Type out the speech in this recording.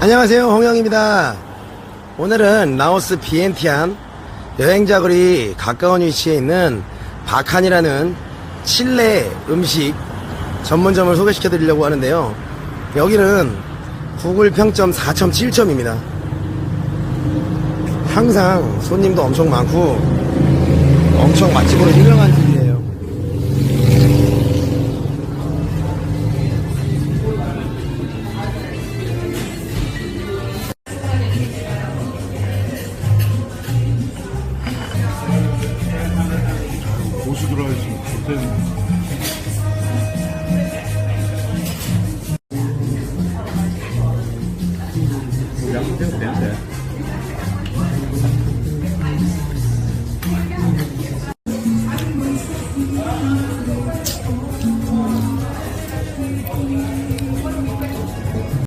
안녕하세요 홍영입니다. 오늘은 라오스 비엔티안 여행자거리 가까운 위치에 있는 바칸이라는 칠레 음식 전문점을 소개시켜 드리려고 하는데요. 여기는 구글 평점 4.7점입니다. 항상 손님도 엄청 많고 엄청 맛집으로 유명한 집이에요 고수 들어가야지 못되는 양념